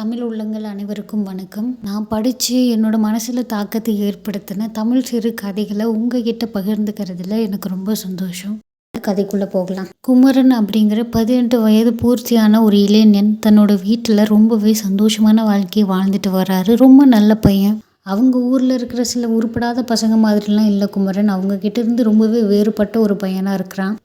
தமிழ் உள்ளங்கள் அனைவருக்கும் வணக்கம். நான் படித்து என்னோட மனசில் தாக்கத்தை ஏற்படுத்தின தமிழ் சிறு கதைகளை உங்ககிட்ட பகிர்ந்துக்கிறதுல எனக்கு ரொம்ப சந்தோஷம். கதைக்குள்ளே போகலாம். குமரன் அப்படிங்கிற பதினெட்டு வயது பூர்த்தியான ஒரு இளைஞன் தன்னோட வீட்டில் ரொம்பவே சந்தோஷமான வாழ்க்கையை வாழ்ந்துட்டு வராரு ரொம்ப நல்ல பையன். அவங்க ஊரில் இருக்கிற சில உருப்படாத பசங்க மாதிரிலாம் இல்லை குமரன். அவங்ககிட்ட இருந்து ரொம்பவே வேறுபட்ட ஒரு பையனாக இருக்கிறான்.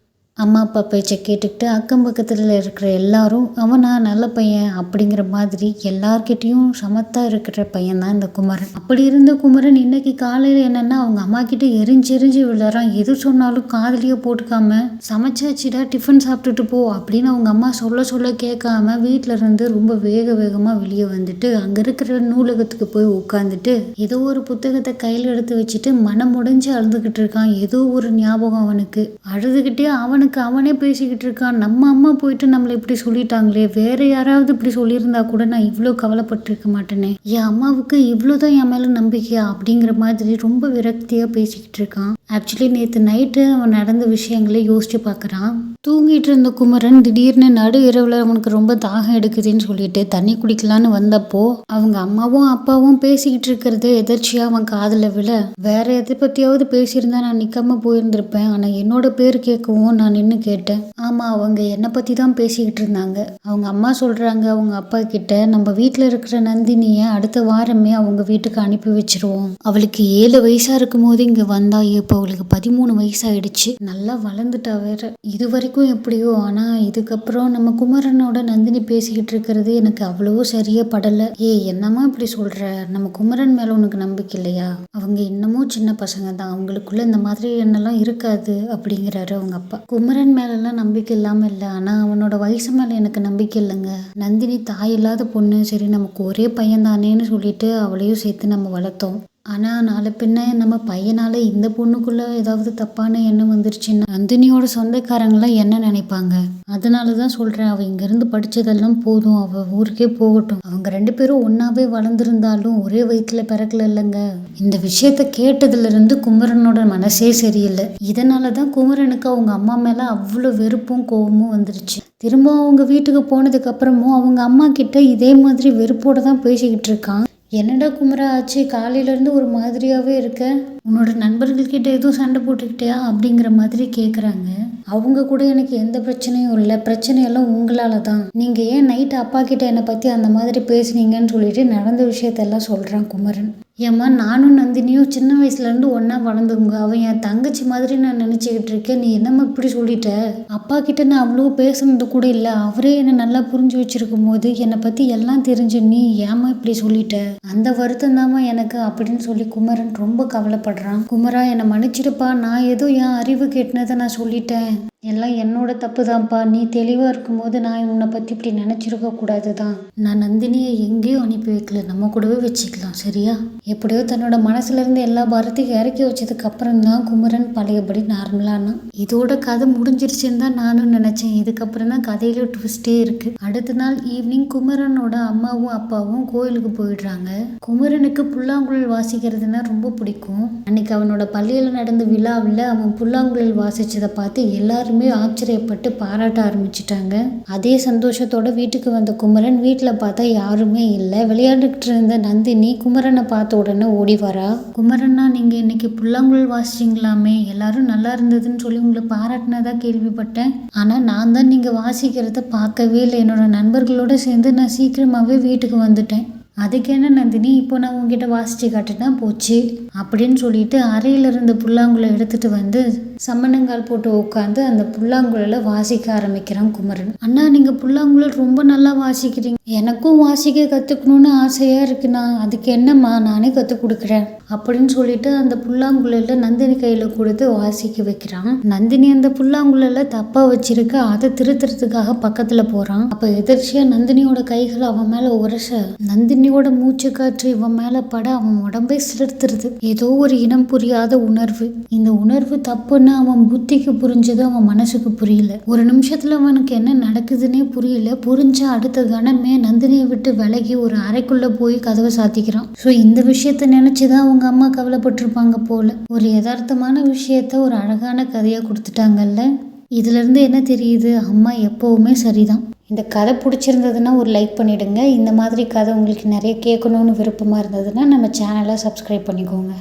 அம்மா அப்பா பேச்சை கேட்டுக்கிட்டு அக்கம் பக்கத்தில் இருக்கிற எல்லாரும் அவனா நல்ல பையன் அப்படிங்கிற மாதிரி எல்லார்கிட்டேயும் சமத்தா இருக்கிற பையன் தான் இந்த குமரன். அப்படி இருந்த குமரன் இன்னைக்கு காலையில் என்னன்னா அவங்க அம்மா கிட்ட எரிஞ்சு எரிஞ்சு விழுறான். எது சொன்னாலும் காதலியே போட்டுக்காம சமைச்சாச்சுடா டிஃபன் சாப்பிட்டுட்டு போ அப்படின்னு அவங்க அம்மா சொல்ல சொல்ல கேட்காம வீட்டில இருந்து ரொம்ப வேக வேகமாக வெளியே வந்துட்டு அங்கே இருக்கிற நூலகத்துக்கு போய் உட்காந்துட்டு ஏதோ ஒரு புத்தகத்தை கையில் எடுத்து வச்சுட்டு மனம் உடைஞ்சு அழுதுகிட்டு இருக்கான். ஏதோ ஒரு ஞாபகம் அவனுக்கு. அழுதுகிட்டே அவனுக்கு அவனே பேசிக்கிட்டு இருக்கான். நம்ம அம்மா போயிட்டு நம்மளை இப்படி சொல்லிட்டாங்களே. வேற யாராவது இப்படி சொல்லியிருந்தா கூட நான் இவ்வளோ கவலைப்பட்டிருக்க மாட்டேனே. என் அம்மாவுக்கு இவ்வளோதான் என் மேலே நம்பிக்கையா? அப்படிங்கிற மாதிரி ரொம்ப விரக்தியாக பேசிக்கிட்டு இருக்கான். ஆக்சுவலி நேற்று நைட்டு அவன் நடந்த விஷயங்களை யோசிச்சு பார்க்குறான் தூங்கிட்டு இருந்த குமரன் திடீர்னு நடு இரவில் அவனுக்கு ரொம்ப தாகம் எடுக்குதுன்னு சொல்லிட்டு தண்ணி குடிக்கலான்னு வந்தப்போ அவங்க அம்மாவும் அப்பாவும் பேசிக்கிட்டு இருக்கிறது எதர்ச்சியாக அவன் காதில் விழ வேற எதை பற்றியாவது பேசியிருந்தா நான் நிற்காம போயிருந்திருப்பேன். ஆனால் என்னோட பேர் கேட்கவும் நான் நின்று கேட்டேன். ஆமாம் அவங்க என்னை பற்றி தான் பேசிக்கிட்டு இருந்தாங்க. அவங்க அம்மா சொல்கிறாங்க அவங்க அப்பா கிட்ட நம்ம வீட்டில் இருக்கிற நந்தினியை அடுத்த வாரமே அவங்க வீட்டுக்கு அனுப்பி வச்சிருவோம். அவளுக்கு ஏழு வயசாக இருக்கும் போது இங்கே வந்தா இப்போ அவளுக்கு பதிமூணு வயசாயிடுச்சு. நல்லா வளர்ந்துட்டா வேற. இது வரைக்கும் எப்படியோ ஆனால் இதுக்கப்புறம் நம்ம குமரனோட நந்தினி பேசிக்கிட்டு இருக்கிறது எனக்கு அவ்வளவோ சரியா படலை. ஏய் என்னம்மா இப்படி சொல்ற? நம்ம குமரன் மேலே உனக்கு நம்பிக்கை இல்லையா? அவங்க இன்னமும் சின்ன பசங்க தான். அவங்களுக்குள்ள இந்த மாதிரி எண்ணெல்லாம் இருக்காது அப்படிங்கிறாரு அவங்க அப்பா. குமரன் மேலெல்லாம் நம்பிக்கை இல்லாமல் இல்லை. ஆனால் அவனோட வயசு மேலே எனக்கு நம்பிக்கை இல்லைங்க. நந்தினி தாய் இல்லாத பொண்ணு. சரி நமக்கு ஒரே பையன் தானேன்னு சொல்லிட்டு அவளையும் சேர்த்து நம்ம வளர்த்தோம். ஆனால் நாளை பின்ன நம்ம பையனால் இந்த பொண்ணுக்குள்ளே ஏதாவது தப்பான எண்ணம் வந்துருச்சுன்னா நந்தினியோட சொந்தக்காரங்களாம் என்ன நினைப்பாங்க? அதனால தான் சொல்கிறேன் அவள் இங்கேருந்து படித்ததெல்லாம் போதும். அவள் ஊருக்கே போகட்டும். அவங்க ரெண்டு பேரும் ஒன்றாவே வளர்ந்துருந்தாலும் ஒரே வயிற்றில் பிறக்கல இல்லைங்க. இந்த விஷயத்த கேட்டதுலேருந்து குமரனோட மனசே சரியில்லை. இதனால தான் குமரனுக்கு அவங்க அம்மா மேலே அவ்வளோ வெறுப்பும் கோவமும் வந்துருச்சு. திரும்ப அவங்க வீட்டுக்கு போனதுக்கப்புறமும் அவங்க அம்மா கிட்ட இதே மாதிரி வெறுப்போடு தான் பேசிக்கிட்டு இருக்கான். என்னடா குமரா ஆச்சு? காலையிலேருந்து ஒரு மாதிரியாகவே இருக்க. உன்னோட நண்பர்கள்கிட்ட எதுவும் சண்டை போட்டுக்கிட்டியா? அப்படிங்கிற மாதிரி கேட்குறாங்க அவங்க கூட எனக்கு எந்த பிரச்சனையும் இல்லை. பிரச்சனையெல்லாம் உங்களால் தான். நீங்கள் ஏன் நைட்டு அப்பா கிட்ட என்னை பற்றி அந்த மாதிரி பேசுனீங்கன்னு சொல்லிட்டு நடந்த விஷயத்தெல்லாம் சொல்கிறான் குமரன். ஏம்மா நானும் நந்தினியும் சின்ன வயசுலேருந்து ஒன்றா வளர்ந்துங்க அவன் என் தங்கச்சி மாதிரி நான் நினச்சிக்கிட்டு இருக்கேன். நீ என்னம்மா இப்படி சொல்லிட்ட? அப்பா கிட்ட நான் அவ்வளோ பேசுனது கூட இல்லை. அவரே என்னை நல்லா புரிஞ்சு வச்சிருக்கும் போது என்னை பற்றி எல்லாம் தெரிஞ்சு நீ ஏம்மா இப்படி சொல்லிட்ட? அந்த வருத்தம் தாம்மா எனக்கு அப்படின்னு சொல்லி குமரன் ரொம்ப கவலைப்படுறான். குமரா என்னை மன்னிச்சிடுப்பா. நான் ஏதோ என் அறிவு கெட்டினதை நான் சொல்லிட்டேன். எல்லாம் என்னோட தப்பு தான்ப்பா நீ தெளிவாக இருக்கும்போது நான் உன்னை பற்றி இப்படி நினச்சிருக்க கூடாது தான் நான் நந்தினியை எங்கேயும் அனுப்பி வைக்கல. நம்ம கூடவே வச்சுக்கலாம் சரியா? எப்படியோ தன்னோட மனசுலேருந்து எல்லா பாரத்தையும் இறக்கி வச்சதுக்கு அப்புறம் தான் குமரன் பழையபடி நார்மலானா இதோட கதை முடிஞ்சிருச்சுன்னு தான் நானும் நினச்சேன். இதுக்கப்புறம் தான் கதையில ட்விஸ்டே இருக்கு. அடுத்த நாள் ஈவினிங் குமரனோட அம்மாவும் அப்பாவும் கோயிலுக்கு போயிடுறாங்க. குமரனுக்கு புல்லாங்குழல் வாசிக்கிறதுனா ரொம்ப பிடிக்கும். அன்னைக்கு அவனோட பள்ளியில் நடந்த விழாவில் அவன் புல்லாங்குழல் வாசிச்சதை பார்த்து எல்லாரும் ஆச்சரியப்பட்டு பாராட்ட ஆரம்பிச்சிட்டாங்க. அதே சந்தோஷத்தோட வீட்டுக்கு வந்த குமரன் வீட்டில் பார்த்தா யாருமே இல்லை. விளையாண்டுக்கிட்டு இருந்த நந்தினி குமரனை பார்த்த உடனே ஓடி வரா. குமரனா நீங்கள் இன்னைக்கு புல்லாங்குழல் வாசிச்சிங்களாமே. எல்லாரும் நல்லா இருந்ததுன்னு சொல்லி உங்களை பாராட்டினதா கேள்விப்பட்டேன். ஆனால் நான் தான் நீங்கள் வாசிக்கிறத பார்க்கவே இல்லை. என்னோட நண்பர்களோட சேர்ந்து நான் சீக்கிரமாகவே வீட்டுக்கு வந்துட்டேன். அதுக்கு என்ன நந்தினி? இப்போ நான் உங்ககிட்ட வாசித்து காட்டுனா போச்சு. அப்படின்னு சொல்லிட்டு அறையில் இருந்த புல்லாங்குழல் எடுத்துட்டு வந்து சம்மணங்கால் போட்டு உட்காந்து அந்த புல்லாங்குழலை வாசிக்க ஆரம்பிக்கிறான் குமரன். அண்ணா நீங்கள் புல்லாங்குழல் ரொம்ப நல்லா வாசிக்கிறீங்க. எனக்கும் வாசிக்க கற்றுக்கணும்னு ஆசையாக இருக்குண்ணா அதுக்கு என்னம்மா நானே கற்றுக் கொடுக்குறேன். அப்படின்னு சொல்லிட்டு அந்த புல்லாங்குழலில் நந்தினி கையில் கொடுத்து வாசிக்க வைக்கிறான். நந்தினி அந்த புல்லாங்குழலில் தப்பாக வச்சிருக்க அதை திருத்துறதுக்காக பக்கத்தில் போகிறான் அப்போ எதிர்ச்சியாக நந்தினியோட கைகள் அவன் மேலே உரச நந்தினி மூச்சு காற்று இவன் மேலே பட அவன் உடம்பே சிலிர்த்துருது. ஏதோ ஒரு இனம் புரியாத உணர்வு. இந்த உணர்வு தப்புன்னு அவன் புத்திக்கு புரிஞ்சது அவன் மனசுக்கு புரியல. ஒரு நிமிஷத்துல அவனுக்கு என்ன நடக்குதுன்னே புரியல. புரிஞ்ச அடுத்த கணமே நந்தினியை விட்டு விலகி ஒரு அறைக்குள்ள போய் கதவை சாத்திக்கிறான். ஸோ இந்த விஷயத்த நினைச்சுதான் அவங்க அம்மா கவலைப்பட்டிருப்பாங்க போல. ஒரு யதார்த்தமான விஷயத்த ஒரு அழகான கதையா கொடுத்துட்டாங்கல்ல? இதுல இருந்து என்ன தெரியுது? அம்மா எப்பவுமே சரிதான். இந்த கதை பிடிச்சிருந்ததுன்னா ஒரு லைக் பண்ணிவிடுங்க இந்த மாதிரி கதை உங்களுக்கு நிறைய கேட்கணுன்னு விருப்பமாக இருந்ததுன்னா நம்ம சேனலை சப்ஸ்கிரைப் பண்ணிக்கோங்க.